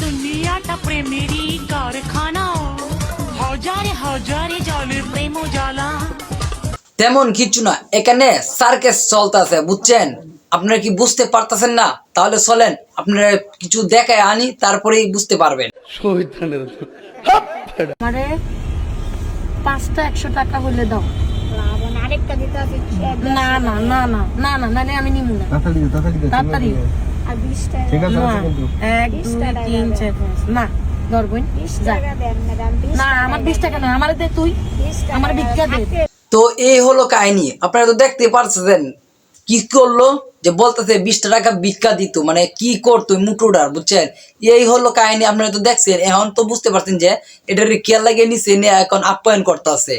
দুনিয়াটা প্রেমেরই কারখানা হাজারে হাজারে জলে প্রেম জ্বালা তেমন কিছু না এখানে সার্কেস চলতেছে বুঝছেন আপনারা কি বুঝতে পারতেছেন না তাহলে চলেন আপনারা কিছু দেখায় আনি তারপরেই বুঝতে পারবেন আমারে পাঁচটা একশো টাকা হলে দাও না না না না না না আমি নিবো না তাড়াতাড়ি ঠিক আছে কিন্তু। এক দুই তিন চার না ধরবই বিশ যা। টাকা দেন ম্যাডাম বিশ না আমার বিশ টাকা না আমার দে তুই। আমার ভিক্ষা দে। তো এই হলো কাহিনী। আপনারা তো দেখতে পারছেন কি করল যে বলতেছে বিশ টাকা ভিক্ষা দিত মানে কি করতো মুটুডার বুঝছেন? এই হলো কাহিনী আপনারা তো দেখছেন। এখন তো বুঝতে পারছেন যে এটা খেয়াল লাগিয়ে নিছে নিয়ে এখন আপ্যায়ন করতেছে।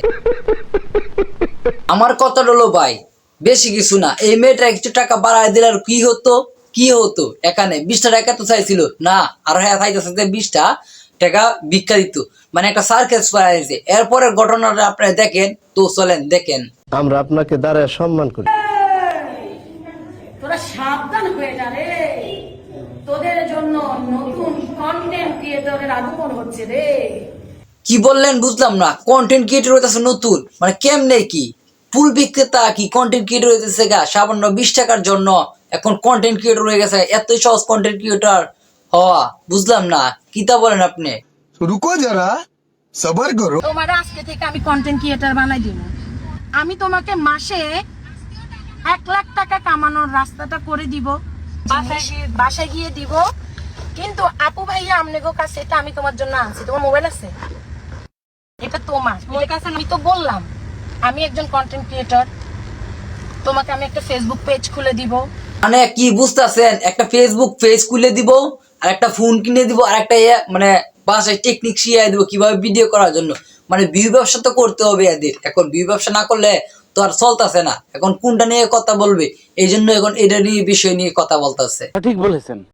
আমার কথা হলো ভাই বেশি কিছু না। এই মেয়েটা কিছু টাকা বাড়ায় দিলে আর কি হতো? কি হতো? এখানে বিশটা টাকা তো চাইছিল। না আর হ্যাঁ চাইতেছে যে বিশটা টাকা ভিক্ষা দিত। মানে একটা সার্কেস বাড়াইছে এরপরের ঘটনাটা আপনারা দেখেন। তো চলেন দেখেন। আমরা আপনাকে দ্বারা সম্মান করি। তোরা সাবধান হয়ে যা রে। তোদের জন্য নতুন কন্টেন্ট ক্রিয়েটরের আগমন হচ্ছে রে। কি বললেন বুঝলাম না। কন্টেন্ট ক্রিয়েটর হইতেছে নতুন। মানে কেমনে কি? ফুল বিক্রেতা কি কন্টেন্ট ক্রিয়েটর হইতেছে গা? সামান্য বিশ টাকার জন্য এখন কন্টেন্ট ক্রিয়েটর হয়ে গেছে এতই সহজ কন্টেন্ট ক্রিয়েটর হওয়া বুঝলাম না কিতা বলেন আপনি? রুকো যারা সবার করো। তোমার আজকে থেকে আমি কন্টেন্ট ক্রিয়েটর বানাই দিব। আমি তোমাকে মাসে এক লাখ টাকা কামানোর রাস্তাটা করে দিব বাসায় গিয়ে বাসায় গিয়ে দিব। কিন্তু আপু ভাইয়া আমনেগো কাছে এটা আমি তোমার জন্য আনছি। তোমার মোবাইল আছে? এটা তোমার। তোমার কাছে আমি তো বললাম আমি একজন কন্টেন্ট ক্রিয়েটর তোমাকে আমি একটা ফেসবুক পেজ খুলে দিব। মানে কি বুঝতেছেন? একটা ফেসবুক পেজ খুলে দিব, আর একটা ফোন কিনে দিব, আর একটা ইয়ে মানে বাসায় টেকনিক শিখিয়ে দিব কীভাবে ভিডিও করার জন্য। মানে ভিউ ব্যবসা তো করতে হবে এদের। এখন ভিউ ব্যবসা না করলে তো আর চলতেছে না। এখন কোনটা নিয়ে কথা বলবে? এই জন্য এখন এটা নিয়ে বিষয় নিয়ে কথা বলতেছে। ঠিক বলেছেন।